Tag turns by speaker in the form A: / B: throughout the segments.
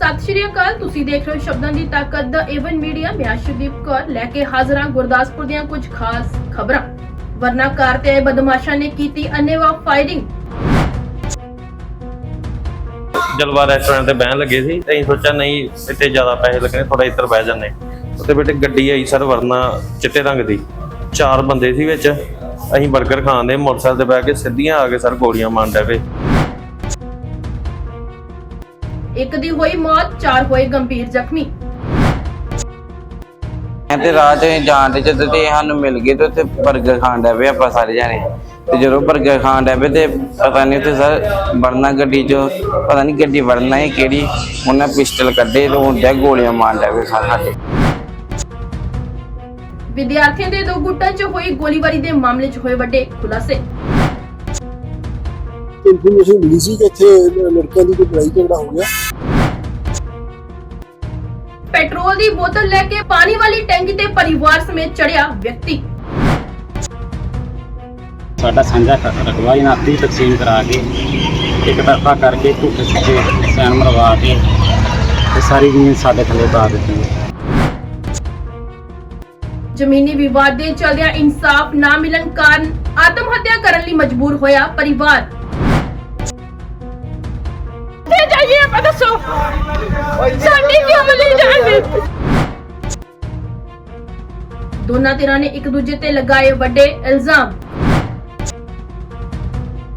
A: ਸਤਿ ਸ਼੍ਰੀ ਅਕਾਲ, ਤੁਸੀਂ ਦੇਖ ਰਹੇ ਹੋ ਸ਼ਬਦਾਂ ਦੀ ਤਾਕਤ ਦਾ ਏਵਨ ਮੀਡੀਆ ਮੈਂ ਆਸ਼ੂਦੀਪ ਕੌਰ, ਲੈ ਕੇ ਹਾਜ਼ਰ ਹਾਂ ਗੁਰਦਾਸਪੁਰ ਦੀਆਂ ਕੁਝ ਖਾਸ ਖਬਰਾਂ। ਵਰਨਾ ਤੇ ਆਏ ਬਦਮਾਸ਼ਾਂ ਨੇ ਕੀਤੀ ਅੰਨੇਵਾਹ ਫਾਇਰਿੰਗ
B: ਜਲਵਾ ਰੈਸਟੋਰੈਂਟ ਤੇ ਬਹਿਣ ਲੱਗੇ ਸੀ, ਤੇ ਅਸੀਂ ਸੋਚਿਆ ਨਹੀਂ, ਇੱਥੇ ਜ਼ਿਆਦਾ ਪੈਸੇ ਲੱਗਣੇ ਥੋੜਾ ਇੱਧਰ ਬਹਿ ਜਾਂਦੇ। ਉੱਤੇ ਬੇਟੇ ਗੱਡੀ ਆਈ ਸਰ ਵਰਨਾ ਚਿੱਟੇ ਰੰਗ ਦੀ। ਚਾਰ ਬੰਦੇ ਸੀ ਵਿੱਚ, ਅਸੀਂ 버ਗਰ ਖਾਣ ਦੇ, ਮੋਟਰਸਾਈਕਲ ਤੇ ਬਹਿ ਕੇ ਸਿੱਧੀਆਂ ਆ ਕੇ ਸਰ ਗੋਲੀਆਂ ਮਾਰਨ ਡੈ
A: ਇੱਕ ਦੀ ਹੋਈ ਮੌਤ ਚਾਰ ਹੋਏ ਗੰਭੀਰ ਜ਼ਖਮੀ।
C: ਤੇ ਰਾਹ ਚ ਜਾਣ ਦੇ ਜਦੋਂ ਤੇ ਸਾਨੂੰ ਮਿਲ ਗਏ ਤੇ ਉੱਥੇ 버ਗਰ ਖਾਣ ਡੈ ਪਏ ਆਪਾਂ ਸਾਰੇ ਜਾਣੇ। ਤੇ ਜਦੋਂ 버ਗਰ ਖਾਣ ਡੈ ਪਏ ਤੇ ਪਤਾ ਨਹੀਂ ਉੱਥੇ ਸਰ ਵੜਨਾ ਗੱਡੀ ਚ ਪਤਾ ਨਹੀਂ ਗੱਡੀ ਵੜਨਾ ਹੈ ਕਿਹੜੀ ਉਹਨਾਂ ਪਿਸਟਲ ਕੱਢੇ ਤੇ ਹੁੰਦਿਆ ਗੋਲੀਆਂ ਮਾਰ ਡੈ ਪਏ ਸਰ ਸਾਡੇ।
A: ਵਿਦਿਆਰਥੀਆਂ ਦੇ ਦੋ ਗੁੱਟਾਂ 'ਚ ਹੋਈ ਗੋਲੀਬਾਰੀ ਦੇ ਮਾਮਲੇ 'ਚ ਹੋਏ ਵੱਡੇ ਖੁਲਾਸੇ।
D: ਇਨਫੋਰਮੇਸ਼ਨ ਮਿਲੀ ਸੀ ਕਿ ਇੱਥੇ ਲੜਕਿਆਂ ਦੀ ਕੋਈ ਲੜਾਈ ਝਗੜਾ ਹੋ ਗਿਆ।
A: ਪੈਟਰੋਲ ਦੀ ਬੋਤਲ ਲੈ ਕੇ ਪਾਣੀ ਵਾਲੀ ਟੈਂਕੀ ਤੇ ਪਰਿਵਾਰ ਸਮੇਤ ਚੜਿਆ ਵਿਅਕਤੀ
E: ਸਾਡਾ ਸਾਂਝਾ ਖ- ਰਕਬਾ ਹੀ ਨਾਤੀ ਤਕਸੀਮ ਕਰਾ ਕੇ ਇੱਕ ਤਰਫਾ ਕਰਕੇ ਝੂਠੇ ਸੁੱਚੇ ਸੈਨ ਮਰਵਾ ਕੇ ਤੇ ਸਾਰੀ ਜ਼ਮੀਨ ਸਾਡੇ ਥੱਲੇ ਪਾ ਦਿੱਤੀ
A: ਜ਼ਮੀਨੀ ਵਿਵਾਦ ਦੇ ਚਲਦਿਆਂ ਇਨਸਾਫ ਨਾ ਮਿਲਣ ਕਾਰਨ ਆਤਮ ਹੱਤਿਆ ਕਰਨ ਲਈ ਮਜਬੂਰ ਹੋਇਆ ਪਰਿਵਾਰ ਤੇ ਜਾਈਏ ਆਪਾਂ ਦੱਸੋ ਸਾਡੀ ਕਿਉਂ ਮਿਲੀ ਜਾਂਦੀ ਦੋਨਾਂ ਧਿਰਾਂ ਨੇ ਇੱਕ ਦੂਜੇ ਤੇ ਲਗਾਏ ਵੱਡੇ ਇਲਜ਼ਾਮ।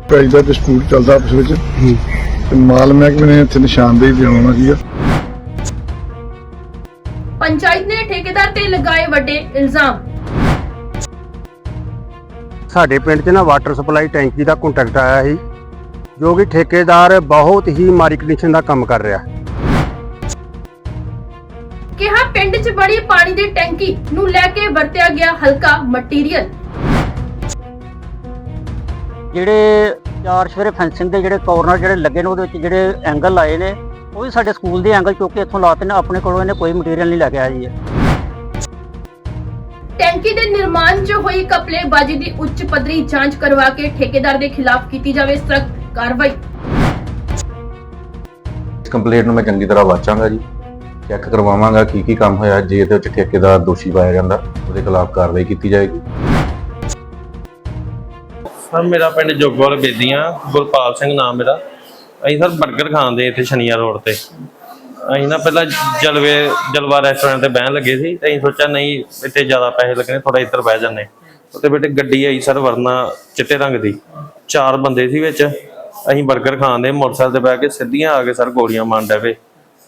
D: ਪ੍ਰਾਈਸ ਦਾ ਡਿਸਪਿਊਟ ਚੱਲਦਾ ਆਪਸ ਵਿੱਚ। ਤੇ ਮਾਲ ਮਹਿਕਮੇ ਨੇ ਇੱਥੇ ਨਿਸ਼ਾਨਦੇਹੀ ਦੇਣਾ ਸੀਗਾ।
A: ਪੰਚਾਇਤ ਨੇ ਠੇਕੇਦਾਰ ਤੇ ਲਗਾਏ ਵੱਡੇ ਇਲਜ਼ਾਮ।
F: ਸਾਡੇ ਪਿੰਡ 'ਚ ਨਾ ਵਾਟਰ ਸਪਲਾਈ ਟੈਂਕੀ ਦਾ ਕੰਟੈਕਟ ਆਇਆ ਸੀ ਜੋ ਕਿ ਠੇਕੇਦਾਰ ਬਹੁਤ ਹੀ ਮਾੜੀ ਕੰਡੀਸ਼ਨ ਦਾ ਕੰਮ ਕਰ ਰਿਹਾ।
A: ਪਿੰਡ 'ਚ ਬੜੀ ਪਾਣੀ ਦੀ ਟੈਂਕੀ ਨੂੰ ਲੈ ਕੇ ਵਰਤਿਆ ਗਿਆ ਹਲਕਾ ਮਟੀਰੀਅਲ।
E: ਜਿਹੜੇ ਚਾਰ ਸਵੇਰੇ ਫੈਂਸਿੰਗ ਦੇ ਜਿਹੜੇ ਕਾਰਨਰ ਜਿਹੜੇ ਲੱਗੇ ਨੇ ਉਹਦੇ ਵਿੱਚ ਜਿਹੜੇ ਐਂਗਲ ਲਾਏ ਨੇ ਉਹ ਵੀ ਸਾਡੇ ਸਕੂਲ ਦੇ ਐਂਗਲ ਚੁੱਕ ਕੇ ਇੱਥੋਂ ਲਾਤੇ ਨੇ ਆਪਣੇ ਕੋਲੋਂ ਇਹਨੇ ਕੋਈ ਮਟੀਰੀਅਲ ਨਹੀਂ ਲੈ ਕੇ ਆਇਆ ਜੀ।
A: ਟੈਂਕੀ ਦੇ ਨਿਰਮਾਣ 'ਚ ਹੋਈ ਕਪਲੇਬਾਜ਼ੀ ਦੀ ਉੱਚ ਪੱਧਰੀ ਜਾਂਚ ਕਰਵਾ ਕੇ ਠੇਕੇਦਾਰ ਦੇ ਖਿਲਾਫ ਕੀਤੀ ਜਾਵੇ ਸਖਤ ਕਾਰਵਾਈ।
G: ਇਸ ਕੰਪਲੇਂਟ ਨੂੰ ਮੈਂ ਚੰਗੀ ਤਰ੍ਹਾਂ ਵਾਚਾਂਗਾ ਜੀ। ਚੈੱਕ ਕਰਵਾਵਾਂਗਾ ਕੀ ਕੀ ਕੰਮ ਹੋਇਆ, ਜੇ ਇਹਦੇ ਵਿੱਚ ਠੇਕੇਦਾਰ ਦੋਸ਼ੀ ਪਾਇਆ ਜਾਂਦਾ, ਉਹਦੇ ਖਿਲਾਫ ਕਾਰਵਾਈ ਕੀਤੀ ਜਾਏਗੀ।
B: ਸਰ, ਮੇਰਾ ਪਿੰਡ ਜੋਗਵਾਲ ਬੇਦੀਆਂ, ਗੁਰਪਾਲ ਸਿੰਘ ਨਾਮ ਮੇਰਾ। ਅਸੀਂ ਸਰ 버ਗਰ ਖਾਣ ਦੇ ਇੱਥੇ ਸ਼ਨੀਆ ਰੋਡ ਤੇ। ਅਸੀਂ ਨਾ ਪਹਿਲਾਂ ਜਲਵੇ, ਜਲਵਾ ਰੈਸਟੋਰੈਂਟ ਤੇ ਬਹਿਣ ਲੱਗੇ ਸੀ ਤੇ ਅਸੀਂ ਸੋਚਿਆ ਨਹੀਂ, ਇੱਥੇ ਜ਼ਿਆਦਾ ਪੈਸੇ ਲੱਗਣੇ ਥੋੜਾ ਇੱਧਰ ਬਹਿ ਜਾਂਦੇ। ਉੱਤੇ ਬੇਟੇ ਗੱਡੀ ਆਈ ਸਰ ਵਰਨਾ ਚਿੱਟੇ ਰੰਗ ਦੀ। ਚਾਰ ਬੰਦੇ ਸੀ ਵਿੱਚ। ਅਸੀਂ 버ਗਰ ਖਾਣਦੇ ਮੋਟਰਸਾਈਕਲ ਤੇ ਬਹਿ ਕੇ ਸਿੱਧੀਆਂ ਆ ਕੇ ਸਰ ਗੋਲੀਆਂ ਮਾਰਨ ਡੈ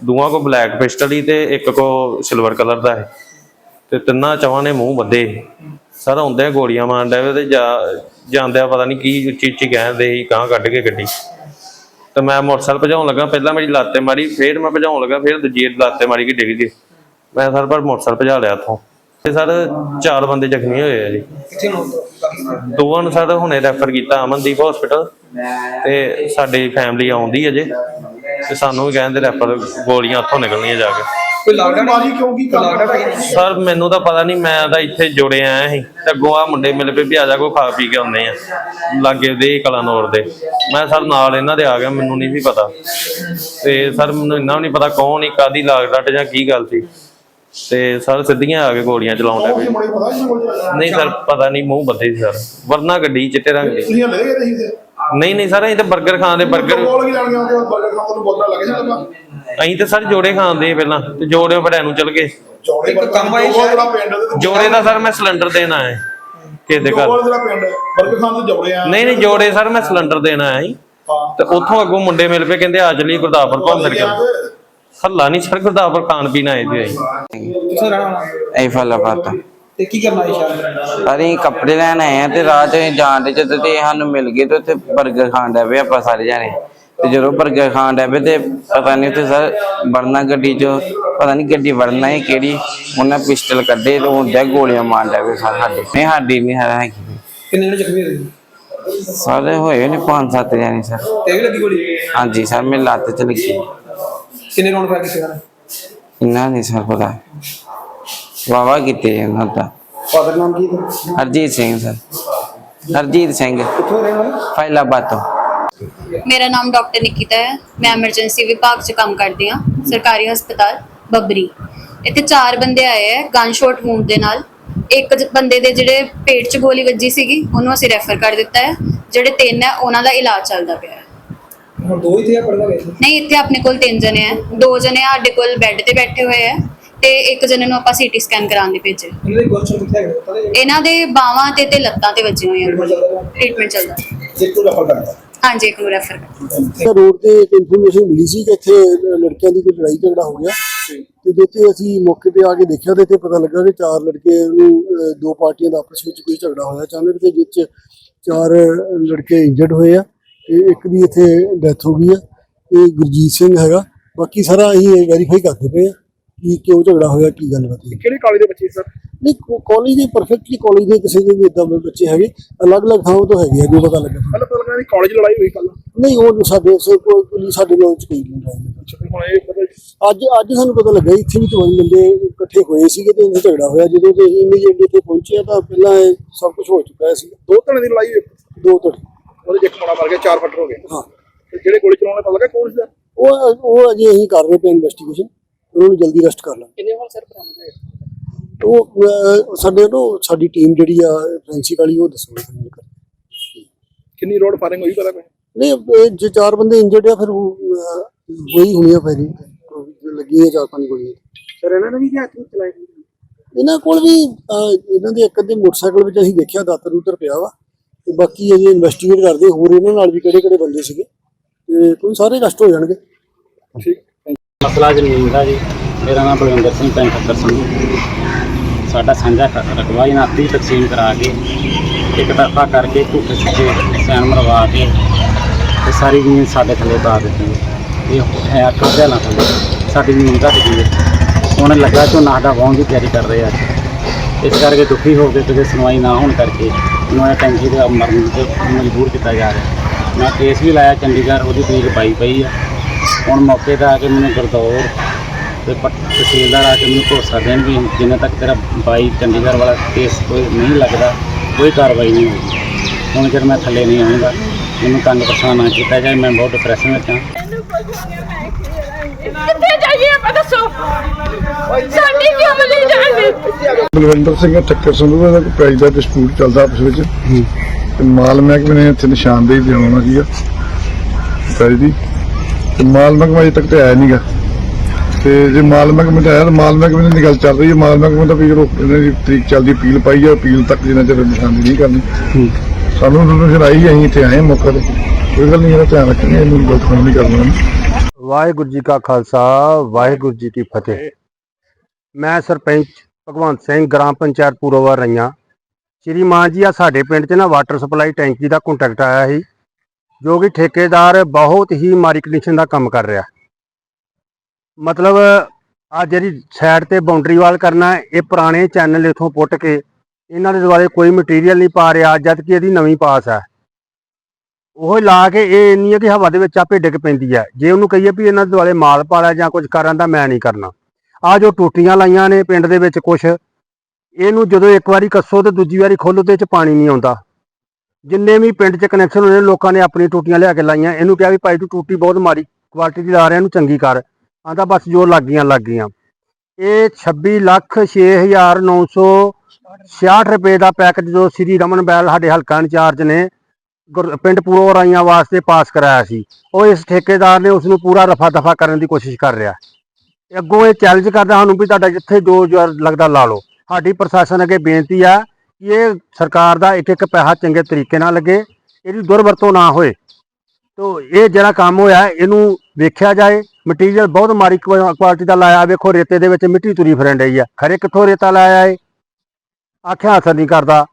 B: ਦੂਆਂ ਕੋ ਬਲੈਕ ਪਿਸਟਲ ਹੀ ਤੇ ਇੱਕ ਕੋ ਸਿਲਵਰ ਕਲਰ ਦਾ ਹੈ। ਤੇ ਤਿੰਨਾਂ ਚਵਾਂ ਨੇ ਮੂੰਹ ਬੱਦੇ। ਸਰ ਹੁੰਦੇ ਗੋਲੀਆਂ ਮਾਰਨ ਡੈ ਪਏ ਤੇ ਜਾ ਜਾਂਦਿਆਂ ਪਤਾ ਨਹੀਂ ਕੀ ਉੱਚੀ ਉੱਚੀ ਕਹਿੰਦੇ ਸੀ ਕਾਂ ਕੱਢ ਕੇ ਗੱਡੀ। ਤੇ ਮੈਂ ਮੋਟਰਸਾਈਕਲ ਭਜਾਉਣ ਲੱਗਾ ਪਹਿਲਾਂ ਮੇਰੀ ਲਾਤੇ ਮਾਰੀ ਫੇਰ ਮੈਂ ਭਜਾਉਣ ਲੱਗਾ ਫੇਰ ਦੂਜੀ ਲਾਤੇ ਮਾਰੀ ਕਿ ਡਿੱਗ ਗਈ। ਮੈਂ ਸਰ ਪਰ ਮੋਟਰਸਾਈਕਲ ਭਜਾ ਲਿਆ ਇੱਥੋਂ। ਤੇ ਸਰ ਚਾਰ ਬੰਦੇ ਜ਼ਖਮੀ ਹੋਏ ਆ ਜੀ। ਦੋਵਾਂ ਨੂੰ ਸਰ ਹੁਣੇ ਰੈਫਰ ਕੀਤਾ ਅਮਨਦੀਪ ਹਸਪੀਟਲ ਤੇ ਸਾਡੀ ਫੈਮਿਲੀ ਆਉਂਦੀ ਅਜੇ ਤੇ ਸਾਨੂੰ ਵੀ ਕਹਿੰਦੇ ਰੈਫਰ ਗੋਲੀਆਂ ਉੱਥੋਂ ਨਿਕਲਣੀਆਂ ਜਾ ਕੇ।
H: ਕੋਈ ਲੱਗਦਾ ਮਾਰੀ ਕਿਉਂ ਕੀ ਲੱਗਦਾ
B: ਸਰ ਮੈਨੂੰ ਤਾਂ ਪਤਾ ਨਹੀਂ ਮੈਂ ਤਾਂ ਇੱਥੇ ਜੁੜੇ ਆਇਆ ਸੀ। ਤੇ ਅੱਗੋਂ ਮੁੰਡੇ ਮਿਲ ਪਏ ਵੀ ਆ ਜਾ ਕੋ ਖਾ ਪੀ ਕੇ ਆਉਂਦੇ ਆ। ਲਾਗੇ ਦੇ ਕਲਾਨੌਰ ਦੇ। ਮੈਂ ਸਰ ਨਾਲ ਇਹਨਾਂ ਦੇ ਆ ਗਿਆ ਮੈਨੂੰ ਨਹੀਂ ਸੀ ਪਤਾ। ਤੇ ਸਰ ਮੈਨੂੰ ਇੰਨਾ ਵੀ ਨਹੀਂ ਪਤਾ ਕੌਣ ਹੀ ਕਾਦੀ ਲਾਗ ਡੱਟ ਜਾਂ ਕੀ ਗੱਲ ਸੀ। ਤੇ ਸਰ ਸਿੱਧੀਆਂ ਆ ਕੇ ਗੋਲੀਆਂ ਪਏ।
D: ਮੁੰਡੇ ਪਤਾ
B: ਨਹੀਂ ਸਰ ਪਤਾ ਨਹੀਂ ਮੂੰਹ ਬੱਦੇ ਸੀ ਸਰ। ਵਰਨਾ ਗੱਡੀ ਚਿੱਟੇ ਰੰਗ ਦੀ।
D: ਤੁਸੀਂ ਲੈ ਗਏ ਨਹੀਂ ਤੇ
B: ਨਹੀਂ ਨਹੀਂ ਸਰ ਅਸੀਂ ਤਾਂ 버ਗਰ ਖਾਣ ਦੇ 버ਗਰ
D: ਬੋਲ ਕੀ ਲੈਣ ਗਏ ਉਹਦੇ ਬਰਗਰ ਖਾਣ ਤੋਂ ਬੋਲਣਾ ਲੱਗੇ ਜਾਂਦਾ।
B: ਅਸੀਂ ਤਾਂ ਸਰ ਜੋੜੇ ਖਾਂਦੇ ਪਹਿਲਾਂ ਤੇ ਜੋੜੇ ਬੜਿਆਂ ਨੂੰ ਚਲ ਗਏ।
D: ਚੌੜੇ
H: ਇੱਕ ਕੰਮ ਆਈ
D: ਜਿਹੜਾ ਪਿੰਡ ਤੇ
B: ਜੋੜੇ ਦਾ ਸਰ ਮੈਂ ਸਿਲੰਡਰ ਦੇਣ ਆਇਆ ਕਿਸੇ ਦੇ ਘਰ।
D: ਜੋੜੇ ਜਿਹੜਾ ਪਿੰਡ ਬਰਗਰ ਖਾਣ ਤੋਂ ਜੋੜੇ ਆ।
B: ਨਹੀਂ ਨਹੀਂ ਜੋੜੇ ਸਰ ਮੈਂ ਸਿਲੰਡਰ ਦੇਣ
D: ਹਾਂ।
B: ਤੇ ਉੱਥੋਂ ਅੱਗੋਂ ਮੁੰਡੇ ਮਿਲ ਪਏ ਕਹਿੰਦੇ ਆ ਚਲੀ ਗੁਰਦਾਸਪੁਰ ਘੁੰਮ ਫਿਰ ਕੇ। ਹੱਲਾ ਨਹੀਂ ਸਰ ਗੁਰਦਾਸਪੁਰ ਖਾਣ ਪੀਣ ਆਏ ਸੀ ਅਸੀਂ।
H: ਕਿੱਥੇ ਰਹਿਣਾ
C: ਐ
H: ਤੇ ਕੀ ਕਰਨਾ ਇਸ਼ਾਰਾ
C: ਅਸੀਂ ਕੱਪੜੇ ਲੈਣ ਆਏ ਆ ਤੇ ਰਾਹ ਚ ਜਾਣ ਦੇ ਜਦੋਂ ਤੇ ਸਾਨੂੰ ਮਿਲ ਗਏ ਤੇ ਉੱਥੇ 버ਗਰ ਖਾਣ ਡੈ ਪਏ ਆਪਾਂ ਸਾਰੇ ਜਾਣੇ। ਤੇ ਜਦੋਂ 버ਗਰ ਖਾਣ ਡੈ ਪਏ ਤੇ ਪਤਾ ਨਹੀਂ ਉੱਥੇ ਸਰ ਵੜਨਾ ਗੱਡੀ ਚ ਪਤਾ ਨਹੀਂ ਗੱਡੀ ਵੜਨਾ ਹੈ ਕਿਹੜੀ ਉਹਨਾਂ ਪਿਸਟਲ ਕੱਢੇ ਤੇ ਹੁੰਦਿਆ ਗੋਲੀਆਂ ਮਾਰ ਡੈ ਪਏ ਸਰ ਸਾਡੇ। ਨਹੀਂ ਸਾਡੀ ਨਹੀਂ ਹੈ
H: ਕਿੰਨੇ ਜਣੇ ਜ਼ਖਮੀ ਹੋਏ?
C: ਸਾਰੇ ਹੋਏ ਨੇ ਪੰਜ ਸੱਤ ਜਾਣੇ ਸਰ।
H: ਤੇ ਵੀ ਲੱਗੀ ਗੋਲੀ?
C: ਹਾਂਜੀ ਸਰ ਮੇਰੇ ਲੱਤ ਚ ਲੱਗੀ।
H: ਕਿੰਨੇ ਰੌਂਡ ਫਾਇਰ ਕੀਤੇ ਹਨ
C: ਇੰਨਾ ਨਹੀਂ ਸਰ ਪਤਾ। ਵਾਵਾ ਕੀਤੇ ਇਹਨਾਂ ਦਾ।
H: ਫਾਦਰ ਨਾਮ ਕੀ ਹੈ?
C: ਹਰਜੀਤ ਸਿੰਘ ਸਰ। ਹਰਜੀਤ ਸਿੰਘ।
H: ਕਿੱਥੋਂ ਰਹਿਣ ਵਾਲੇ?
C: ਫੈਲਾਬਾਦ ਤੋਂ।
I: ਮੇਰਾ ਨਾਮ ਡਾਕਟਰ ਨਿਕਿਤਾ ਹੈ। ਮੈਂ ਐਮਰਜੈਂਸੀ ਵਿਭਾਗ 'ਚ ਕੰਮ ਕਰਦੀ ਹਾਂ। ਸਰਕਾਰੀ ਹਸਪਤਾਲ ਬੱਬਰੀ। ਇੱਥੇ ਚਾਰ ਬੰਦੇ ਆਏ ਹੈ ਗਨ ਸ਼ਾਟ ਵੂੰਡ ਦੇ ਨਾਲ। ਇੱਕ ਬੰਦੇ ਦੇ ਜਿਹੜੇ ਪੇਟ 'ਚ ਗੋਲੀ ਵੱਜੀ ਸੀਗੀ ਉਹਨੂੰ ਅਸੀਂ ਰੈਫਰ ਕਰ ਦਿੱਤਾ ਹੈ। ਜਿਹੜੇ ਤਿੰਨ ਹੈ ਉਹਨਾਂ ਦਾ ਇਲਾਜ ਚੱਲਦਾ ਪਿਆ ਹੈ।
A: ਹੁਣ ਦੋ ਹੀ ਥੇ ਪੜਦਾ ਗਏ
I: ਨਹੀਂ ਇੱਥੇ ਆਪਣੇ ਕੋਲ ਤਿੰਨ ਜਣੇ ਹੈ। ਦੋ ਜਣੇ ਸਾਡੇ ਕੋਲ ਬੈੱਡ ਤੇ ਬੈਠੇ ਹੋਏ ਹੈ। ਤੇ ਇੱਕ ਜਣੇ ਨੂੰ ਆਪਾਂ ਸੀਟੀ ਸਕੈਨ ਕਰਾਉਣ ਦੇ ਭੇਜੇ
A: ਇਹਨਾਂ ਦੇ ਕੁਐਸਚਨ ਕਿੱਥੇ ਹੈਗੇ? ਪਤਾ ਨਹੀਂ।
I: ਇਹਨਾਂ ਦੇ ਬਾਹਾਂ ਤੇ ਤੇ ਲੱਤਾਂ ਤੇ ਵੱਜੀਆਂ ਹੋਈਆਂ? ਟ੍ਰੀਟਮੈਂਟ ਚੱਲਦਾ
A: ਕਰਦਾ
I: ਹਾਂਜੀ ਇੱਕ ਨੂੰ ਰੈਫਰ ਕਰ
J: ਰੋਡ ਤੇ ਇੱਕ ਇਨਫੋਰਮੇਸ਼ਨ ਮਿਲੀ ਸੀ ਕਿ ਇੱਥੇ ਲੜਕਿਆਂ ਦੀ ਕੋਈ ਲੜਾਈ ਝਗੜਾ ਹੋ ਗਿਆ। ਤੇ ਜਿੱਥੇ ਅਸੀਂ ਮੌਕੇ ਤੇ ਆ ਕੇ ਦੇਖਿਆ ਤੇ ਇੱਥੇ ਪਤਾ ਲੱਗਾ ਕਿ ਚਾਰ ਲੜਕੇ ਨੂੰ ਦੋ ਪਾਰਟੀਆਂ ਦਾ ਆਪਸ ਵਿੱਚ ਕੋਈ ਝਗੜਾ ਹੋਇਆ। ਅਚਾਨਕ ਤੇ ਜਿਸ 'ਚ ਚਾਰ ਲੜਕੇ ਇੰਜਰਡ ਹੋਏ ਆ ਤੇ ਇੱਕ ਦੀ ਇੱਥੇ ਡੈਥ ਹੋ ਗਈ ਆ। ਇਹ ਗੁਰਜੀਤ ਸਿੰਘ ਹੈਗਾ। ਬਾਕੀ ਸਾਰਾ ਅਸੀਂ ਵੈਰੀਫਾਈ ਕਰਦੇ ਪਏ ਆ। ਕਿ ਕਿਉਂ ਝਗੜਾ ਹੋਇਆ ਕੀ ਗੱਲ ਬਾਤ ਹੈ
A: ਕਿਹੜੇ ਕਾਲਜ ਦੇ ਬੱਚੇ ਸਰ
J: ਨਹੀਂ ਕਾਲਜ ਦੇ ਪਰਫੈਕਟਲੀ ਕਾਲਜ ਦੇ ਕਿਸੇ ਦੇ ਵੀ ਇਦਾਂ ਦੇ ਬੱਚੇ ਹੈਗੇ ਅਲੱਗ-ਅਲੱਗ ਥਾਵਾਂ ਤੋਂ ਹੈਗੇ ਆ ਜੋ ਪਤਾ ਲੱਗਾ
A: ਪਹਿਲਾਂ ਪਤਾ ਲੱਗਾ ਕਾਲਜ ਲੜਾਈ ਹੋਈ ਕੱਲ
J: ਨਹੀਂ ਉਹ ਸਾਡੇ ਸੇ ਕੋਈ ਸਾਡੇ ਨਾਲ ਚ ਕੋਈ ਨਹੀਂ ਅੱਜ ਅੱਜ ਸਾਨੂੰ ਪਤਾ ਲੱਗਾ ਇੱਥੇ ਵੀ ਚੌਵੀ ਬੰਦੇ ਇਕੱਠੇ ਹੋਏ ਸੀਗੇ ਤੇ ਇਹਨਾਂ ਝਗੜਾ ਹੋਇਆ। ਜਦੋਂ ਤੇ ਇਮੀਡੀਏਟਲੀ ਇੱਥੇ ਪਹੁੰਚਿਆ ਤਾਂ ਪਹਿਲਾਂ ਸਭ ਕੁਝ ਹੋ ਚੁੱਕਾ ਸੀ।
A: ਦੋ ਧੜੇ ਦੀ ਲੜਾਈ
J: ਦੋ ਤੋਂ
A: ਉਹਦੇ ਇੱਕ ਮੁੰਡਾ ਮਰ ਗਿਆ ਚਾਰ ਫੱਟਰ ਹੋ ਗਏ।
J: ਹਾਂ।
A: ਤੇ ਜਿਹੜੇ ਗੋਲੀ ਚਲਾਉਣ ਪਤਾ ਲੱਗਾ ਕੌਣ ਸੀ
J: ਉਹ ਉਹ ਅਜੇ ਅਸੀਂ ਕਰ ਰਹੇ ਪਏ ਇਨਵੈਸਟੀਗੇਸ਼ਨ ਉਹਨਾਂ ਨੂੰ ਜਲਦੀ ਅਰੈਸਟ ਕਰ ਲਾਂਗੇ।
A: ਕਿੰਨੇ ਵਾਰ ਸਰ ਬਰਾਮਦ ਹੋਏ
J: ਉਹ ਅਹ, ਸਾਡੇ ਨੂੰ ਸਾਡੀ ਟੀਮ ਜਿਹੜੀ ਆ ਫ੍ਰੈਂਸਿਕ ਵਾਲੀ ਉਹ ਦੱਸੋਗੇ
A: ਕਿੰਨੀ ਰੋਡ ਫਾਇਰਿੰਗ ਹੋਈ ਪਤਾ ਕੋਈ?
J: ਨਹੀਂ ਜੇ ਚਾਰ ਬੰਦੇ ਇੰਜਰਡ ਆ ਫਿਰ ਉਹ, ਅਹ, ਹੋਈ ਹੋਣੀ ਆ ਫਾਇਰਿੰਗ ਲੱਗੀ ਹੈ ਚਾਰ ਪੰਜ ਗੋਲੀਆਂ।
A: ਸਰ ਇਹਨਾਂ ਨੇ ਵੀ ਕਿ ਹੱਥ ਚਲਾਏ
J: ਇਹਨਾਂ ਕੋਲ ਵੀ ਅਹ, ਇਹਨਾਂ ਦੇ ਇੱਕ ਅੱਧੇ ਮੋਟਰਸਾਈਕਲ ਵਿੱਚ ਅਸੀਂ ਦੇਖਿਆ ਦਾਤਰ ਉਤਰ ਪਿਆ ਵਾ। ਤੇ ਬਾਕੀ ਅਜੇ ਇਨਵੈਸਟੀਗੇਟ ਕਰਦੇ ਹੋਰ ਇਹਨਾਂ ਨਾਲ ਵੀ ਕਿਹੜੇ ਕਿਹੜੇ ਬੰਦੇ ਸੀਗੇ। ਤੇ ਕੋਈ ਸਾਰੇ ਅਰੈਸਟ ਹੋ ਜਾਣਗੇ।
A: ਠੀਕ।
E: ਮਸਲਾ ਜ਼ਮੀਨ ਦਾ ਜੀ। ਮੇਰਾ ਨਾਮ ਬਲਵਿੰਦਰ ਸਿੰਘ, ਪਿੰਡ ਖੱਤਰ ਸਿੰਘ ਸਾਡਾ ਸਾਂਝਾ ਖ- ਰਕਬਾ ਇਹਨਾਂ ਅੱਧੀ ਤਕਸੀਮ ਕਰਾ ਕੇ ਇੱਕ ਤਰਫਾ ਕਰਕੇ ਝੂਠੇ ਸਿੱਧੇ ਸੈਨ ਮਰਵਾ ਕੇ ਤੇ ਸਾਰੀ ਜ਼ਮੀਨ ਸਾਡੇ ਥੱਲੇ ਪਾ ਦਿੱਤੀ। ਇਹ ਹੈ ਕਬਜ਼ਾ ਨਾ ਥੱਲੇ। ਸਾਡੀ ਜ਼ਮੀਨ ਘੱਟ ਗਈ ਹੈ। ਹੁਣ ਲੱਗਾ ਝੋਨਾ ਸਾਡਾ ਵਾਹੁਣ ਦੀ ਤਿਆਰੀ ਕਰ ਰਹੇ ਆ। ਇਸ ਕਰਕੇ ਦੁਖੀ ਹੋ ਕੇ ਕਿਤੇ ਸੁਣਵਾਈ ਨਾ ਹੋਣ ਕਰਕੇ ਉਹਨਾਂ ਨੇ ਟੈਂਕੀ ਦੇ ਮਰਨ ਤੇ ਮਜਬੂਰ ਕੀਤਾ ਜਾ ਰਿਹਾ। ਮੈਂ ਕੇਸ ਵੀ ਲਾਇਆ, ਚੰਡੀਗੜ੍ਹ ਉਹਦੀ ਤਰੀਕ ਪਾਈ ਪਈ ਆ। ਹੁਣ ਮੌਕੇ ਤੇ ਆ ਕੇ ਮੈਨੂੰ ਗਰਦੌਰ ਤੇ ਤਹਿਸੀਲਦਾਰ ਆ ਕੇ ਮੈਨੂੰ ਭਰੋਸਾ ਦੇਣ ਵੀ ਜਿੰਨੇ ਤੱਕ ਤੇਰਾ ਬਾਈ ਚੰਡੀਗੜ੍ਹ ਵਾਲਾ ਕੇਸ ਕੋਈ ਨਹੀਂ ਲੱਗਦਾ ਕੋਈ ਕਾਰਵਾਈ ਨਹੀਂ ਹੋਊਗੀ ਹੁਣ ਜਦ ਮੈਂ ਥੱਲੇ ਨਹੀਂ ਆਉਂਗਾ ਮੈਨੂੰ ਤੰਗ ਪਰੇਸ਼ਾਨ ਨਾ ਕੀਤਾ ਜਾਏ ਮੈਂ ਬਹੁਤ ਡਿਪਰੈਸ਼ਨ ਵਿੱਚ ਹਾਂ।
K: ਕਿੱਥੇ ਜਾਈਏ ਆਪਾਂ ਦੱਸੋ? ਸਾਡੀ ਕਿਉਂ ਬਦਲ ਜਾਂਦੀ
D: ਬਲਵਿੰਦਰ ਸਿੰਘ ਠੱਕਰ ਸੰਧੂ ਦਾ ਕੋਈ ਪ੍ਰਾਈਜ਼ ਦਾ ਡਿਸਪਿਊਟ ਚੱਲਦਾ ਆਪਸ ਵਿੱਚ। ਤੇ ਮਾਲ ਮਹਿਕਮੇ ਨੇ ਇੱਥੇ ਨਿਸ਼ਾਨਦੇਹੀ ਦੇਣਾ ਸੀਗਾ। ਪ੍ਰਾਈਜ਼ ਦੀ। ਤੇ ਮਾਲ ਮਹਿਕਮਾ ਅਜੇ ਤੱਕ ਤੇ ਆਇਆ ਨਹੀਂਗਾ ਤੇ ਜੇ ਮਾਲ ਮਹਿਕਮੇ ਤੇ ਆਇਆ ਤਾਂ ਮਾਲ ਮਹਿਕਮੇ ਦੀ ਗੱਲ ਚੱਲ ਰਹੀ ਹੈ। ਮਾਲ ਮਹਿਕਮੇ ਦਾ ਵੀ ਜਦੋਂ ਇਹਨਾਂ ਦੀ ਤਰੀਕ ਚੱਲਦੀ ਅਪੀਲ ਪਾਈ ਹੈ ਅਪੀਲ ਤੱਕ ਜਿੰਨਾ ਚਿਰ ਨਿਸ਼ਾਨਦੇਹੀ ਨਹੀਂ ਕਰਨੀ। ਸਾਨੂੰ ਇਨਫੋਰਮੇਸ਼ਨ ਆਈ ਅਸੀਂ ਇੱਥੇ ਆਏ ਮੌਕੇ ਤੇ। ਕੋਈ ਗੱਲ ਨਹੀਂ ਇਹਦਾ ਧਿਆਨ ਰੱਖਣਾ ਇਹਨੂੰ ਗਲਤ ਕੰਮ ਨਹੀਂ ਕਰਨਾ
L: ਵਾਹਿਗੁਰੂ ਜੀ ਕਾ ਖਾਲਸਾ ਵਾਹਿਗੁਰੂ ਜੀ ਕੀ ਫਤਿਹ। ਮੈਂ ਸਰਪੰਚ ਭਗਵੰਤ ਸਿੰਘ ਗ੍ਰਾਮ ਪੰਚਾਇਤ ਪੂਰੋਵਾ ਰਈਆਂ ਸ਼੍ਰੀ ਮਾਨ ਜੀ ਆ ਸਾਡੇ ਪਿੰਡ 'ਚ ਨਾ ਵਾਟਰ ਸਪਲਾਈ ਟੈਂਕੀ ਦਾ ਕੰਟੈਕਟ ਆਇਆ ਸੀ। ਜੋ ਕਿ ਠੇਕੇਦਾਰ ਬਹੁਤ ਹੀ ਮਾੜੀ ਕੰਡੀਸ਼ਨ ਦਾ ਕੰਮ ਕਰ ਰਿਹਾ। ਮਤਲਬ ਆ ਜਿਹੜੀ ਸਾਈਡ ਤੇ ਬਾਉਂਡਰੀ ਵਾਲ ਕਰਨਾ, ਇਹ ਪੁਰਾਣੇ ਚੈਨਲ ਇਥੋਂ ਪੁੱਟ ਕੇ ਇਹਨਾਂ ਦੇ ਦੁਆਲੇ ਕੋਈ ਮਟੀਰੀਅਲ ਨਹੀਂ ਪਾ ਰਿਹਾ, ਜਦ ਕਿ ਇਹਦੀ ਨਵੀਂ ਪਾਸ ਹੈ। ਉਹ ਲਾ ਕੇ ਇਹ ਇੰਨੀ ਹੈ ਕਿ ਹਵਾ ਦੇ ਵਿੱਚ ਆਪੇ ਡਿੱਗ ਪੈਂਦੀ ਹੈ। ਜੇ ਉਹਨੂੰ ਕਹੀਏ ਵੀ ਇਹਨਾਂ ਦੇ ਦੁਆਲੇ ਮਾਲ ਪਾਲਿਆ ਜਾਂ ਕੁਝ ਕਰਨ ਦਾ ਮੈਂ ਨਹੀਂ ਕਰਨਾ। ਆ ਜੋ ਟੂਟੀਆਂ ਲਾਈਆਂ ਨੇ ਪਿੰਡ ਦੇ ਵਿੱਚ ਕੁਝ ਇਹਨੂੰ ਜਦੋਂ ਇੱਕ ਵਾਰੀ ਕੱਸੋ ਤੇ ਦੂਜੀ ਵਾਰੀ ਖੋਲੋ ਤੇ ਚ ਪਾਣੀ ਨਹੀਂ ਆਉਂਦਾ। ਜਿੰਨੇ ਵੀ ਪਿੰਡ 'ਚ ਕਨੈਕਸ਼ਨ ਹੋਏ ਨੇ, ਲੋਕਾਂ ਨੇ ਆਪਣੀ ਟੂਟੀਆਂ ਲਿਆ ਕੇ ਲਾਈਆਂ। ਇਹਨੂੰ ਕਿਹਾ ਵੀ ਭਾਈ ਤੂੰ ਟੂਟੀ ਬਹੁਤ ਮਾੜੀ ਕੁਆਲਿਟੀ ਦੀ ਲਾ ਰਿਹਾ, ਇਹਨੂੰ ਚੰਗੀ ਕਰ। ਆਂਦਾ ਬਸ ਜੋ ਲੱਗ ਗਈਆਂ ਲੱਗ ਗਈਆਂ। ਇਹ 26 ਲੱਖ 6966 ਰੁਪਏ ਦਾ ਪੈਕੇਜ ਜੋ ਸ੍ਰੀ ਰਮਨ ਬੈਲ ਸਾਡੇ ਹਲਕਾ ਇੰਚਾਰਜ ਨੇ ਗੁਰ- ਪਿੰਡ ਪੂਰੋ ਰਾਈਆਂ ਵਾਸਤੇ ਪਾਸ ਕਰਾਇਆ ਸੀ। ਉਹ ਇਸ ਠੇਕੇਦਾਰ ਨੇ ਉਸ ਨੂੰ ਪੂਰਾ ਰਫਾ ਦਫਾ ਕਰਨ ਦੀ ਕੋਸ਼ਿਸ਼ ਕਰ ਰਿਹਾ। ਅੱਗੋਂ ਇਹ ਚੈਲੰਜ ਕਰਦਾ ਸਾਨੂੰ ਵੀ ਤੁਹਾਡਾ ਜਿੱਥੇ ਜੋ ਜੋ ਲੱਗਦਾ ਲਾ ਲਓ। ਸਾਡੀ ਪ੍ਰਸ਼ਾਸਨ ਅੱਗੇ ਬੇਨਤੀ ਆ ਇਹ ਸਰਕਾਰ ਦਾ ਇੱਕ ਇੱਕ ਪੈਸਾ ਚੰਗੇ ਤਰੀਕੇ ਨਾਲ ਲੱਗੇ, ਇਹਦੀ ਦੁਰਵਰਤੋਂ ਨਾ ਹੋਏ। ਤੋ ਇਹ ਜਿਹੜਾ ਕੰਮ ਹੋਇਆ, ਇਹਨੂੰ ਵੇਖਿਆ ਜਾਏ ਮਟੀਰੀਅਲ ਬਹੁਤ ਮਾੜੀ ਕੁਆ- ਕੁਆਲਿਟੀ ਦਾ ਲਾਇਆ, ਵੇਖੋ ਰੇਤੇ ਦੇ ਵਿੱਚ ਮਿੱਟੀ ਤੁਰੀ ਫਿਰਨ ਡਈ ਆ। ਖਰੇ ਕਿੱਥੋਂ ਰੇਤਾ ਲਾਇਆ ਏ ਆਖਿਆ ਅਸਰ ਨਹੀਂ ਕਰਦਾ।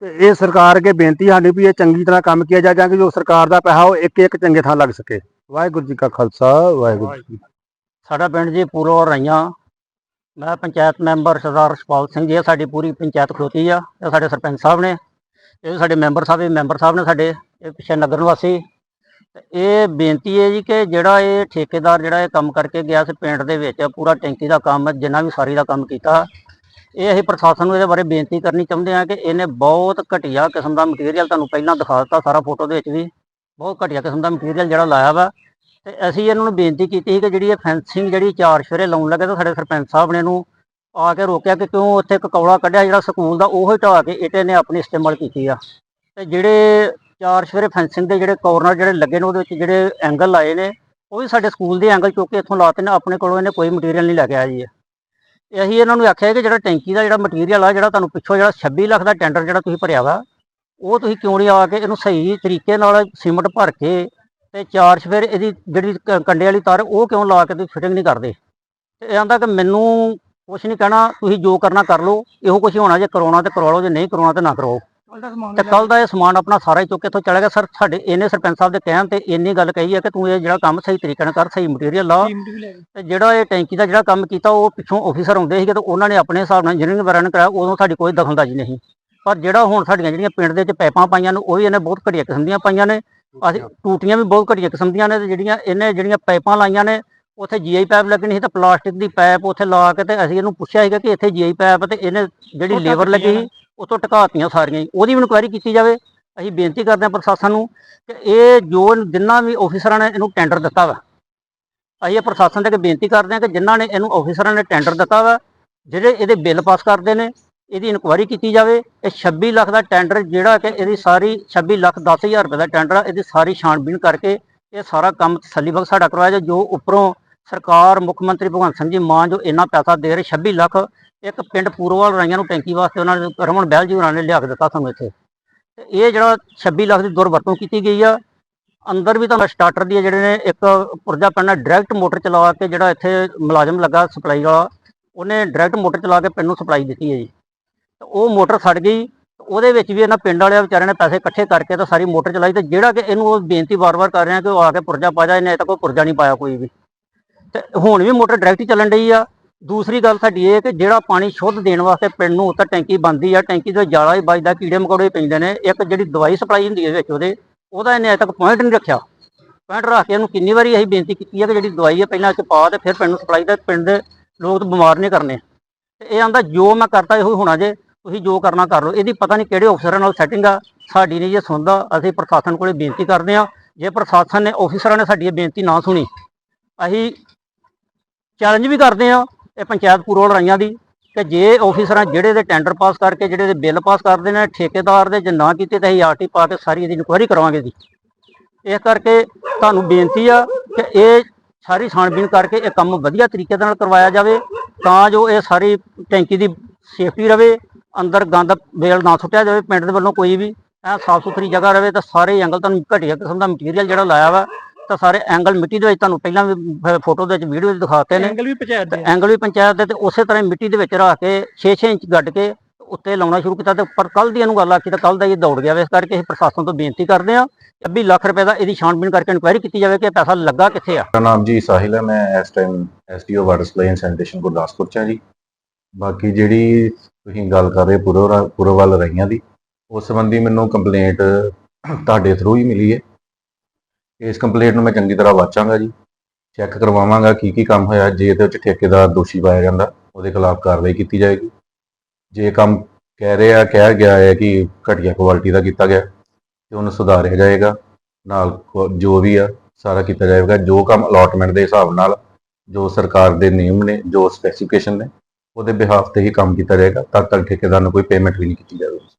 L: ਤੇ ਇਹ ਸਰਕਾਰ ਅੱਗੇ ਬੇਨਤੀ ਸਾਡੀ ਵੀ ਇਹ ਚੰਗੀ ਤਰ੍ਹਾਂ ਕੰਮ ਕੀਤਾ ਜਾ ਜਾਂ ਕਿ ਜੋ ਸਰਕਾਰ ਦਾ ਪੈਸਾ ਉਹ ਇੱਕ ਇੱਕ ਚੰਗੇ ਥਾਂ ਲੱਗ ਸਕੇ। ਵਾਹਿਗੁਰੂ ਜੀ ਕਾ ਖਾਲਸਾ, ਵਾਹਿਗੁਰੂ ਜੀ
E: ਸਾਡਾ ਪਿੰਡ ਜੀ ਪੂਰੋ ਰਈਆਂ ਮੈਂ ਪੰਚਾਇਤ ਮੈਂਬਰ ਸਰਦਾਰ ਸੁਪਾਲ ਸਿੰਘ ਜੀ, ਇਹ ਸਾਡੀ ਪੂਰੀ ਪੰਚਾਇਤ ਖਲੋਤੀ ਆ। ਇਹ ਸਾਡੇ ਸਰਪੰਚ ਸਾਹਿਬ ਨੇ, ਇਹ ਸਾਡੇ ਮੈਂਬਰ ਸਾਹਿਬ, ਇਹ ਮੈਂਬਰ ਸਾਹਿਬ ਨੇ ਸਾਡੇ, ਇਹ ਪਿੱਛੇ ਨਗਰ ਨਿਵਾਸੀ। ਤੇ ਇਹ ਬੇਨਤੀ ਹੈ ਜੀ ਕਿ ਜਿਹੜਾ ਇਹ ਠੇਕੇਦਾਰ ਜਿਹੜਾ ਇਹ ਕੰਮ ਕਰਕੇ ਗਿਆ ਸੀ ਪਿੰਡ ਦੇ ਵਿੱਚ, ਪੂਰਾ ਟੈਂਕੀ ਦਾ ਕੰਮ, ਜਿੰਨਾ ਵੀ ਸਾਰੀ ਦਾ ਕੰਮ ਕੀਤਾ, ਇਹ ਅਸੀਂ ਪ੍ਰਸ਼ਾਸਨ ਨੂੰ ਇਹਦੇ ਬਾਰੇ ਬੇਨਤੀ ਕਰਨੀ ਚਾਹੁੰਦੇ ਹਾਂ ਕਿ ਇਹਨੇ ਬਹੁਤ ਘਟੀਆ ਕਿਸਮ ਦਾ ਮਟੀਰੀਅਲ ਤੁਹਾਨੂੰ ਪਹਿਲਾਂ ਦਿਖਾ ਦਿੱਤਾ ਸਾਰਾ ਫੋਟੋ ਦੇ ਵਿੱਚ ਵੀ।
F: ਬਹੁਤ ਘਟੀਆ ਕਿਸਮ ਦਾ ਮਟੀਰੀਅਲ ਜਿਹੜਾ ਲਾਇਆ ਵਾ। ਤੇ ਅਸੀਂ ਇਹਨਾਂ ਨੂੰ ਬੇਨਤੀ ਕੀਤੀ ਸੀ ਕਿ ਜਿਹੜੀ ਇਹ ਫੈਂਸਿੰਗ ਜਿਹੜੀ ਚਾਰ ਸ਼ੇਰੇ ਲਾਉਣ ਲੱਗੇ ਤਾਂ ਸਾਡੇ ਸਰਪੰਚ ਸਾਹਿਬ ਨੇ ਇਹਨੂੰ ਆ ਕੇ ਰੋਕਿਆ ਕਿ ਕਿਉਂ ਉੱਥੇ ਇੱਕ ਕੌੜਾ ਕੱਢਿਆ ਜਿਹੜਾ ਸਕੂਲ ਦਾ ਉਹ ਹੀ ਢਾਹ ਕੇ ਇਹਟੇ ਨੇ ਆਪਣੀ ਇਸਤੇਮਾਲ ਕੀਤੀ ਆ ਤੇ ਜਿਹੜੇ ਚਾਰ ਸ਼ੇਰੇ ਫੈਂਸਿੰਗ ਦੇ ਜਿਹੜੇ ਕੋਰਨਰ ਜਿਹੜੇ ਲੱਗੇ ਨੇ ਉਹਦੇ ਵਿੱਚ ਜਿਹੜੇ ਐਂਗਲ ਲਾਏ ਨੇ, ਉਹ ਵੀ ਸਾਡੇ ਸਕੂਲ ਦੇ ਐਂਗਲ ਚੁੱਕ ਕੇ ਇੱਥੋਂ ਲਾਤੇ ਨੇ, ਆਪਣੇ ਕੋਲੋਂ ਇਹਨੇ ਕੋਈ ਮਟੀਰੀਅਲ ਨਹੀਂ ਲੈ ਕੇ ਆਇਆ ਜੀ ਇਹ। ਅਸੀਂ ਇਹਨਾਂ ਨੂੰ ਆਖਿਆ ਕਿ ਜਿਹੜਾ ਟੈਂਕੀ ਦਾ ਜਿਹੜਾ ਮਟੀਰੀਅਲ ਆ, ਜਿਹੜਾ ਤੁਹਾਨੂੰ ਪਿੱਛੋਂ ਜਿਹੜਾ 26 ਲੱਖ ਦਾ ਟੈਂਡਰ ਜਿਹੜਾ ਤੁਸੀਂ ਭਰਿਆ ਵਾ, ਉਹ ਤੁਸੀਂ ਕਿਉਂ ਨਹੀਂ ਆ ਕੇ ਇਹਨੂੰ ਸਹੀ ਤਰੀਕੇ ਨਾਲ ਸੀਮਟ ਭਰ ਕੇ ਤੇ ਚਾਰ ਸਵੇਰ ਇਹਦੀ ਜਿਹੜੀ ਕ- ਕੰਡੇ ਵਾਲੀ ਤਾਰ ਉਹ ਕਿਉਂ ਲਾ ਕੇ ਤੁਸੀਂ ਫਿਟਿੰਗ ਨਹੀਂ ਕਰਦੇ? ਤੇ ਇਹ ਆਂਦਾ ਕਿ ਮੈਨੂੰ ਕੁਛ ਨਹੀਂ ਕਹਿਣਾ ਤੁਸੀਂ ਜੋ ਕਰਨਾ ਕਰ ਲਓ ਇਹੋ ਕੁਛ ਹੋਣਾ ਜੇ ਕਰਾਉਣਾ ਤੇ ਕਰਵਾ ਲਓ ਜੇ ਨਹੀਂ ਕਰਾਉਣਾ ਤੇ ਨਾ ਕਰਾਓ। ਤੇ ਕੱਲ ਦਾ ਇਹ ਸਮਾਨ ਆਪਣਾ ਸਾਰਾ ਹੀ ਚੁੱਕ ਕੇ ਇੱਥੋਂ ਚਲਾ ਗਿਆ। ਸਰ ਸਾਡੇ ਇਹਨੇ ਸਰਪੰਚ ਸਾਹਿਬ ਦੇ ਕਹਿਣ ਤੇ ਇੰਨੀ ਗੱਲ ਕਹੀ ਹੈ ਕਿ ਤੂੰ ਇਹ ਜਿਹੜਾ ਕੰਮ ਸਹੀ ਤਰੀਕੇ ਨਾਲ ਕਰ ਸਹੀ ਮਟੀਰੀਅਲ ਲਾ। ਤੇ ਜਿਹੜਾ ਇਹ ਟੈਂਕੀ ਦਾ ਜਿਹੜਾ ਕੰਮ ਕੀਤਾ ਉਹ ਪਿੱਛੋਂ ਆਫੀਸਰ ਆਉਂਦੇ ਸੀਗੇ ਤੇ ਉਹਨਾਂ ਨੇ ਆਪਣੇ ਹਿਸਾਬ ਨਾਲ ਇੰਜੀਨੀਅਰਿੰਗ ਵਗੈਰਾ ਨੇ ਕਰਾਇਆ ਉਦੋਂ ਸਾਡੀ ਕੋਈ ਦਖਲਅੰਦਾਜ਼ੀ ਨਹੀਂ। ਪਰ ਜਿਹੜਾ ਹੁਣ ਸਾਡੀਆਂ ਜਿਹੜੀਆਂ ਪਿੰਡ ਦੇ ਵਿੱਚ ਪਾਈਪਾਂ ਪਾਈਆਂ ਨੇ ਉਹ ਵੀ ਇਹਨੇ ਬਹੁਤ ਘਟੀਆ ਕਿਸਮ ਦੀਆਂ ਪਾਈਆਂ ਨੇ। ਅਸੀਂ ਟੂਟੀਆਂ ਵੀ ਬਹੁਤ ਘਟੀਆ ਕਿਸਮ ਦੀਆਂ ਨੇ ਤੇ ਜਿਹੜੀਆਂ ਇਹਨੇ ਜਿਹੜੀਆਂ ਪਾਈਪਾਂ ਲਾਈਆਂ ਨੇ ਉੱਥੇ ਜੀਆਈ ਪਾਈਪ ਲੱਗਣੀ ਸੀ ਤਾਂ ਪਲਾਸਟਿਕ ਦੀ ਪਾਈਪ ਉੱਥੇ ਲਾ ਕੇ ਤੇ ਅਸੀਂ ਇਹਨੂੰ ਪੁੱਛਿਆ ਸੀਗਾ ਕਿ ਇੱਥੇ ਜੀਆਈ ਪਾਈਪ ਤੇ ਇਹਨੇ ਜਿਹੜੀ ਲੇਬਰ ਲੱਗੀ ਸੀ ਉਤੋਂ ਟਿਕਾਤੀਆਂ ਸਾਰੀਆਂ ਹੀ। ਉਹਦੀ ਵੀ ਇਨਕੁਆਇਰੀ ਕੀਤੀ ਜਾਵੇ ਅਸੀਂ ਬੇਨਤੀ ਕਰਦੇ ਹਾਂ ਪ੍ਰਸ਼ਾਸਨ ਨੂੰ ਕਿ ਇਹ ਜੋ ਜਿੰਨਾ ਵੀ ਆਫੀਸਰਾਂ ਨੇ ਇਹਨੂੰ ਟੈਂਡਰ ਦਿੱਤਾ ਵਾ ਅਸੀਂ ਇਹ ਪ੍ਰਸ਼ਾਸਨ ਦੇ ਅੱਗੇ ਬੇਨਤੀ ਕਰਦੇ ਹਾਂ ਕਿ ਜਿਨ੍ਹਾਂ ਨੇ ਇਹਨੂੰ ਆਫੀਸਰਾਂ ਨੇ ਟੈਂਡਰ ਦਿੱਤਾ ਵਾ ਜਿਹੜੇ ਇਹਦੇ ਬਿੱਲ ਪਾਸ ਕਰਦੇ ਨੇ ਇਹਦੀ ਇਨਕੁਆਇਰੀ ਕੀਤੀ ਜਾਵੇ, ਇਹ 26 ਲੱਖ ਦਾ ਟੈਂਡਰ ਜਿਹੜਾ ਕਿ ਇਹਦੀ ਸਾਰੀ 26 ਲੱਖ 10000 ਰੁਪਏ ਦਾ ਟੈਂਡਰ ਆ, ਇਹਦੀ ਸਾਰੀ ਛਾਣਬੀਣ ਕਰਕੇ ਇਹ ਸਾਰਾ ਕੰਮ ਤਸੱਲੀਬਖਸ਼ ਸਾਡਾ ਕਰਵਾਇਆ ਜਾਏ ਜੋ ਉੱਪਰੋਂ ਸਰਕਾਰ, ਮੁੱਖ ਮੰਤਰੀ ਭਗਵੰਤ ਸਿੰਘ ਜੀ ਮਾਨ ਜੋ ਇੰਨਾ ਪੈਸਾ ਦੇ ਰਹੇ 26 ਲੱਖ ਇੱਕ ਪਿੰਡ ਪੂਰਵਾਲ ਰਾਈਆਂ ਨੂੰ ਟੈਂਕੀ ਵਾਸਤੇ ਉਹਨਾਂ ਨੇ, ਰਮਨ ਬਹਿਲ ਜੀ ਉਹਨਾਂ ਨੇ ਲਿਆ ਕੇ ਦਿੱਤਾ ਸਾਨੂੰ ਇੱਥੇ। ਤੇ ਇਹ ਜਿਹੜਾ 26 ਲੱਖ ਦੀ ਦੁਰਵਰਤੋਂ ਕੀਤੀ ਗਈ ਆ, ਅੰਦਰ ਵੀ ਤੁਹਾਨੂੰ ਸਟਾਰਟਰ ਦੀ ਜਿਹੜੇ ਨੇ ਇੱਕ ਪੁਰਜਾ ਪੈਣਾ ਡਾਇਰੈਕਟ ਮੋਟਰ ਚਲਾ ਕੇ ਜਿਹੜਾ ਇੱਥੇ ਮੁਲਾਜ਼ਮ ਲੱਗਾ ਸਪਲਾਈ ਵਾਲਾ, ਉਹਨੇ ਡਾਇਰੈਕਟ ਮੋਟਰ ਚਲਾ ਕੇ ਪਿੰਡ ਨੂੰ ਸਪਲਾਈ ਦਿੱਤੀ ਹੈ ਜੀ। ਉਹ ਮੋਟਰ ਸੜ ਗਈ ਉਹਦੇ ਵਿੱਚ ਵੀ ਇਹਨਾਂ ਪਿੰਡ ਵਾਲਿਆਂ ਵਿਚਾਰਿਆਂ ਨੇ ਪੈਸੇ ਇਕੱਠੇ ਕਰਕੇ ਤਾਂ ਸਾਰੀ ਮੋਟਰ ਚਲਾਈ ਤੇ ਜਿਹੜਾ ਕਿ ਇਹਨੂੰ ਉਹ ਬੇਨਤੀ ਵਾਰ-ਵਾਰ ਕਰ ਰਿਹਾ ਕਿ ਉਹ ਆ ਕੇ ਪੁਰਜਾ ਪਾ ਜਾ ਇਹਨੇ ਅਜੇ ਤੱਕ ਕੋਈ ਪੁਰਜਾ ਨਹੀਂ ਪਾਇਆ ਕੋਈ ਵੀ। ਤੇ ਹੁਣ ਵੀ ਮੋਟਰ ਡਾਇਰੈਕਟ ਹੀ ਚੱਲਣ ਡਈ ਆ। ਦੂਸਰੀ ਗੱਲ ਸਾਡੀ ਇਹ ਕਿ ਜਿਹੜਾ ਪਾਣੀ ਸ਼ੁੱਧ ਦੇਣ ਵਾਸਤੇ ਪਿੰਡ ਨੂੰ ਉੱਤੇ ਟੈਂਕੀ ਬੰਦੀ ਆ, ਟੈਂਕੀ ਦੇ ਜਾਲਾ ਹੀ ਵੱਜਦਾ, ਕੀੜੇ ਮਕੌੜੇ ਪੈਂਦੇ ਨੇ। ਇੱਕ ਜਿਹੜੀ ਦਵਾਈ ਸਪਲਾਈ ਹੁੰਦੀ ਹੈ ਵਿੱਚ ਉਹਦੇ, ਉਹਦਾ ਇਹਨੇ ਅਜੇ ਤੱਕ ਪੁਆਇੰਟ ਨਹੀਂ ਰੱਖਿਆ। ਪੁਆਇੰਟ ਰੱਖ ਕੇ ਇਹਨੂੰ ਕਿੰਨੀ ਵਾਰੀ ਅਸੀਂ ਬੇਨਤੀ ਕੀਤੀ ਹੈ ਕਿ ਜਿਹੜੀ ਦਵਾਈ ਹੈ ਪਹਿਲਾਂ ਚ ਪਾ ਤੇ ਫਿਰ ਪਿੰਡ ਨੂੰ ਸਪਲਾਈ ਦਾ, ਪਿੰਡ ਦੇ ਲੋਕ ਤਾਂ ਬਿਮਾਰ ਨਹੀਂ ਕਰਨੇ। ਤੇ ਇਹ ਆਂਦਾ ਜੋ ਮੈਂ ਕਰਤਾ ਇਹੋ ਹੀ ਹੋਣਾ ਜੇ। ਤੁਸੀਂ ਜੋ ਕਰਨਾ ਕਰ ਲਓ। ਇਹਦੀ ਪਤਾ ਨਹੀਂ ਕਿਹੜੇ ਅਫਸਰਾਂ ਨਾਲ ਸੈਟਿੰਗ ਆ। ਸਾਡੀ ਨਹੀਂ ਜੇ ਸੁਣਦਾ, ਅਸੀਂ ਪ੍ਰਸ਼ਾਸਨ ਕੋਲੇ ਬੇਨਤੀ ਕਰਦੇ ਆ ਜੇ ਪ੍ਰਸ਼ਾਸਨ ਨੇ ਅਫਸਰਾਂ ਨੇ ਸਾਡੀ ਇਹ ਬੇਨਤੀ ਨਾ ਸੁਣੀ, ਅਸੀਂ ਚੈਲੰਜ ਵੀ ਕਰਦੇ ਆ ਇਹ ਪੰਚਾਇਤ ਪੂਰਵਲ ਰਾਈਆਂ ਦੀ ਕਿ ਜੇ ਆਫੀਸਰਾਂ ਜਿਹੜੇ ਦੇ ਟੈਂਡਰ ਪਾਸ ਕਰਕੇ, ਜਿਹੜੇ ਦੇ ਬਿੱਲ ਪਾਸ ਕਰਦੇ ਨੇ ਠੇਕੇਦਾਰ ਦੇ ਜੇ ਨਾ ਕੀਤੇ ਤਾਂ ਅਸੀਂ ਆਰਟੀ ਪਾ ਕੇ ਸਾਰੀ ਇਹਦੀ ਇਨਕੁਆਇਰੀ ਕਰਾਵਾਂਗੇ ਜੀ। ਇਸ ਕਰਕੇ ਤੁਹਾਨੂੰ ਬੇਨਤੀ ਆ ਕਿ ਇਹ ਸਾਰੀ ਛਾਣਬੀਣ ਕਰਕੇ ਇਹ ਕੰਮ ਵਧੀਆ ਤਰੀਕੇ ਦੇ ਨਾਲ ਕਰਵਾਇਆ ਜਾਵੇ, ਤਾਂ ਜੋ ਇਹ ਸਾਰੀ ਟੈਂਕੀ ਦੀ ਸੇਫਟੀ ਰਵੇ ਅੰਦਰ ਗੰਦ ਵੇਲ ਨਾ ਸੁੱਟਿਆ ਜਾਵੇ ਪਿੰਡ ਦੇ ਵੱਲੋਂ ਕੋਈ ਵੀ ਐ ਸਾਫ਼ ਸੁਥਰੀ ਜਗ੍ਹਾ ਰਵੇ ਤਾਂ ਸਾਰੇ ਐਂਗਲ ਤੁਹਾਨੂੰ ਘਟੀਆ ਕਿਸਮ ਦਾ ਮਟੀਰੀਅਲ ਜਿਹੜਾ ਲਾਇਆ ਵਾ ਤਾਂ ਸਾਰੇ ਐਂਗਲ ਮਿੱਟੀ ਦੇ ਵਿੱਚ ਤੁਹਾਨੂੰ ਪਹਿਲਾਂ ਵੀ ਫੋਟੋ ਦੇ ਵਿੱਚ ਵੀਡੀਓ ਵਿੱਚ ਦਿਖਾਤੇ ਨੇ।
H: ਐਂਗਲ ਵੀ ਪੰਚਾਇਤ
F: ਤੇ ਐਂਗਲ ਵੀ ਪੰਚਾਇਤ ਦੇ ਤੇ ਉਸੇ ਤਰ੍ਹਾਂ ਹੀ ਮਿੱਟੀ ਦੇ ਵਿੱਚ ਰੱਖ ਕੇ 6-6 ਇੰਚ ਗੱਡ ਕੇ ਉੱਤੇ ਲਾਉਣਾ ਸ਼ੁਰੂ ਕੀਤਾ ਤੇ ਪਰ ਕੱਲ ਦੀ ਇਹਨੂੰ ਗੱਲ ਆਖੀ ਤਾਂ ਕੱਲ ਦਾ ਇਹ ਦੌੜ ਗਿਆ ਵਾ। ਇਸ ਕਰਕੇ ਅਸੀਂ ਪ੍ਰਸ਼ਾਸਨ ਤੋਂ ਬੇਨਤੀ ਕਰਦੇ ਹਾਂ 26 ਲੱਖ ਰੁਪਏ ਦਾ ਇਹਦੀ ਛਾਣਬੀਣ ਕਰਕੇ ਇਨਕੁਆਇਰੀ ਕੀਤੀ ਜਾਵੇ ਕਿ ਇਹ ਪੈਸਾ ਲੱਗਾ ਕਿੱਥੇ ਆ।
G: ਮੇਰਾ ਨਾਮ ਜੀ ਸਾਹਿਲ ਹੈ ਮੈਂ ਇਸ time SDO water supply and sanitation Gurdaspur ਚ ਹਾਂ ਜੀ। ਬਾਕੀ ਜਿਹੜੀ ਤੁਸੀਂ ਗੱਲ ਕਰ ਰਹੇ ਪੁਰਵ ਪੁਰਵਲ ਰਹੀਆਂ ਦੀ, ਉਸ ਸੰਬੰਧੀ ਮੈਨੂੰ ਕੰਪਲੇਂਟ ਤੁਹਾਡੇ ਥਰੂ ਹੀ ਮਿਲੀ ਹੈ। ਇਸ ਕੰਪਲੇਂਟ ਨੂੰ ਮੈਂ ਚੰਗੀ ਤਰ੍ਹਾਂ ਵਾਚਾਂਗਾ ਜੀ ਚੈੱਕ ਕਰਵਾਵਾਂਗਾ ਕੀ ਕੀ ਕੰਮ ਹੋਇਆ, ਜੇ ਇਹਦੇ ਵਿੱਚ ਠੇਕੇਦਾਰ ਦੋਸ਼ੀ ਪਾਇਆ ਜਾਂਦਾ, ਉਹਦੇ ਖਿਲਾਫ ਕਾਰਵਾਈ ਕੀਤੀ ਜਾਏਗੀ। ਜੇ ਕੰਮ ਕਹਿ ਰਿਹਾ, ਕਿਹਾ ਗਿਆ ਹੈ ਕਿ ਘਟੀਆ ਕੁਆਲਿਟੀ ਦਾ ਕੀਤਾ ਗਿਆ, ਤੇ ਉਹਨੂੰ ਸੁਧਾਰਿਆ ਜਾਏਗਾ, ਨਾਲ ਜੋ ਵੀ ਆ, ਸਾਰਾ ਕੀਤਾ ਜਾਏਗਾ। ਜੋ ਕੰਮ ਅਲਾਟਮੈਂਟ ਦੇ ਹਿਸਾਬ ਨਾਲ ਜੋ ਸਰਕਾਰ ਦੇ ਨਿਯਮ ਨੇ, ਜੋ ਸਪੈਸੀਫਿਕੇਸ਼ਨ ਨੇ ਉਹਦੇ ਬਿਹਾਫ ਤੇ ਹੀ ਕੰਮ ਕੀਤਾ ਜਾਏਗਾ, ਤਦ ਤੱਕ ਠੇਕੇਦਾਰ ਨੂੰ ਕੋਈ ਪੇਮੈਂਟ ਵੀ ਨਹੀਂ ਕੀਤੀ ਜਾਵੇਗੀ।